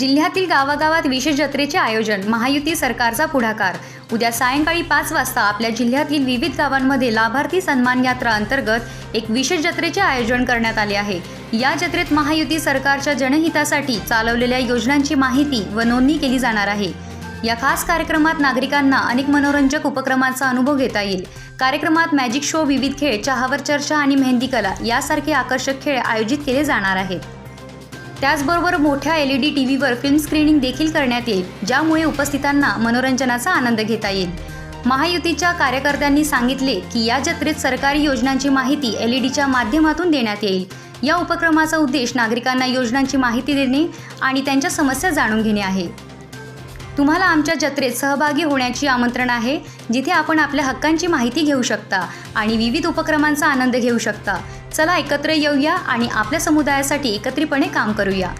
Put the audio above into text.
जिल्ह्यातील गावागावात विशेष जत्रेचे आयोजन महायुती सरकारचा पुढाकार. उद्या सायंकाळी पाच वाजता आपल्या जिल्ह्यातील विविध गावांमध्ये लाभार्थी सन्मान यात्रा अंतर्गत एक विशेष जत्रेचे आयोजन करण्यात आले आहे. या जत्रेत महायुती सरकारच्या जनहितासाठी चालवलेल्या योजनांची माहिती व नोंदणी केली जाणार आहे. या खास कार्यक्रमात नागरिकांना अनेक मनोरंजक उपक्रमांचा अनुभव घेता येईल. कार्यक्रमात मॅजिक शो विविध खेळ चहावर चर्चा आणि मेहंदी कला यासारखे आकर्षक खेळ आयोजित केले जाणार आहेत. त्याचबरोबर मोठ्या एल ई डी टी व्हीवर फिल्म स्क्रीनिंग देखील करण्यात येईल ज्यामुळे उपस्थितांना मनोरंजनाचा आनंद घेता येईल. महायुतीच्या कार्यकर्त्यांनी सांगितले की या जत्रेत सरकारी योजनांची माहिती एल ई डीच्या माध्यमातून देण्यात येईल. या उपक्रमाचा उद्देश नागरिकांना योजनांची माहिती देणे आणि त्यांच्या समस्या जाणून घेणे आहे. तुम्हाला आमच्या जत्रेत सहभागी होण्याची आमंत्रण आहे जिथे आपण आपल्या हक्कांची माहिती घेऊ शकता आणि विविध उपक्रमांचा आनंद घेऊ शकता. चला एकत्र येऊया आणि आपल्या समुदायासाठी एकत्रितपणे काम करूया.